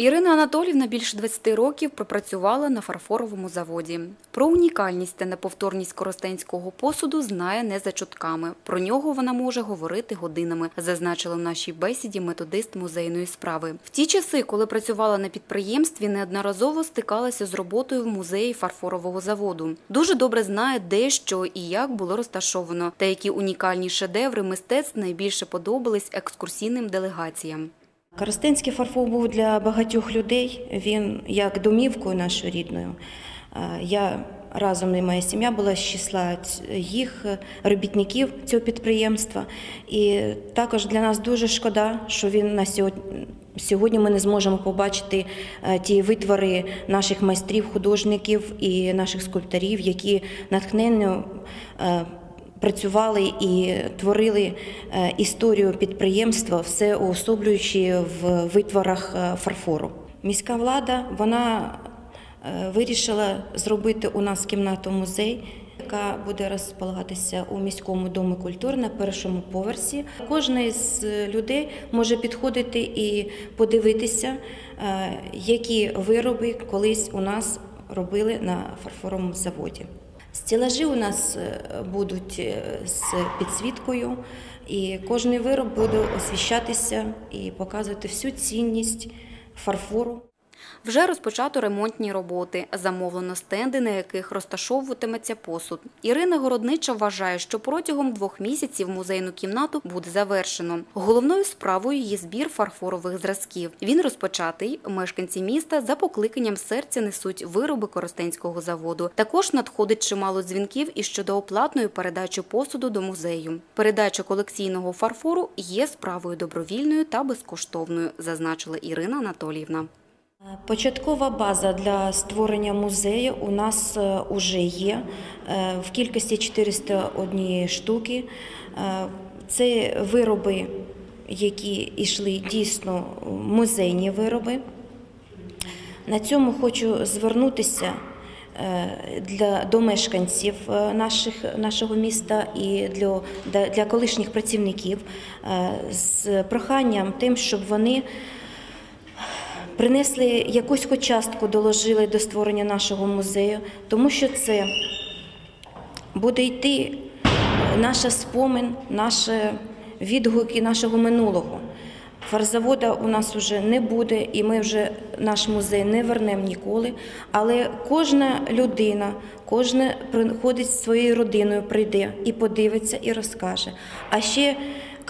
Ірина Анатолівна більше 20 років пропрацювала на фарфоровому заводі. Про унікальність та неповторність коростенського посуду знає не за чутками. Про нього вона може говорити годинами, зазначила в нашій бесіді методист музейної справи. В ті часи, коли працювала на підприємстві, неодноразово стикалася з роботою в музеї фарфорового заводу. Дуже добре знає, де що і як було розташовано, та які унікальні шедеври мистецтв найбільше подобались екскурсійним делегаціям. Коростенський фарфор був для багатьох людей. Він як домівкою нашою рідною. Е, Я разом і моя сім'я була з числа їх е, робітників цього підприємства. І також для нас дуже шкода, що він на сьогодні. Сьогодні ми не зможемо побачити е, ті витвори наших майстрів, художників і наших скульпторів, які натхненно працювали і творили е, історію підприємства, все уособлюючи в витворах е, фарфору. Міська влада вона е, вирішила зробити у нас кімнату музей. Яка буде розполагатися у міському домі культури на першому поверсі. Кожен з людей може підходити і подивитися, які вироби колись у нас робили на фарфоровому заводі. Стелажі у нас е, будуть е, з підсвіткою, і кожний вироб буде освіщатися і показувати всю цінність фарфору. Вже розпочато ремонтні роботи, замовлено стенди, на яких розташовуватиметься посуд. Ірина Городнича вважає, що протягом двох місяців музейну кімнату буде завершено. Головною справою є збір фарфорових зразків. Він розпочатий. Мешканці міста за покликанням серця несуть вироби Коростенського заводу. Також надходить чимало дзвінків і щодо оплатної передачі посуду до музею. Передача колекційного фарфору є справою добровільною та безкоштовною, зазначила Ірина Анатоліївна. Початкова база для створення музею у нас вже є е, в кількості 401 штуки. Е, Це вироби, які йшли дійсно музейні вироби. На цьому хочу звернутися е, для, до мешканців е, наших, нашого міста і для, для- колишніх працівників е, з проханням тим, щоб вони принесли якусь частку, доложили до створення нашого музею, тому що це буде йти наша спомин, наші відгуки нашого минулого. Фарзавода у нас вже не буде, і ми вже наш музей не вернемо ніколи. Але кожна людина, кожна приходить зі своєю родиною, прийде і подивиться, і розкаже. А ще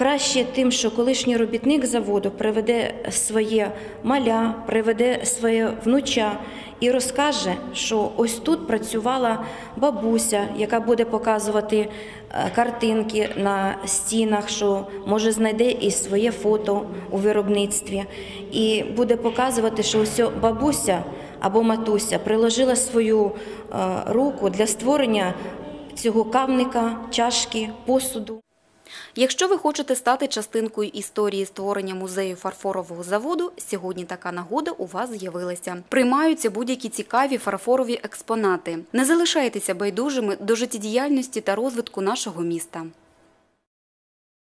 краще тим, що колишній робітник заводу приведе своє маля, приведе своє внуча і розкаже, що ось тут працювала бабуся, яка буде показувати е, картинки на стінах, що може знайде і своє фото у виробництві, і буде показувати, що ось бабуся або матуся приложила свою е, руку для створення цього кавника, чашки, посуду. Якщо ви хочете стати частинкою історії створення музею фарфорового заводу, сьогодні така нагода у вас з'явилася. Приймаються будь-які цікаві фарфорові експонати. Не залишайтеся байдужими до життєдіяльності та розвитку нашого міста.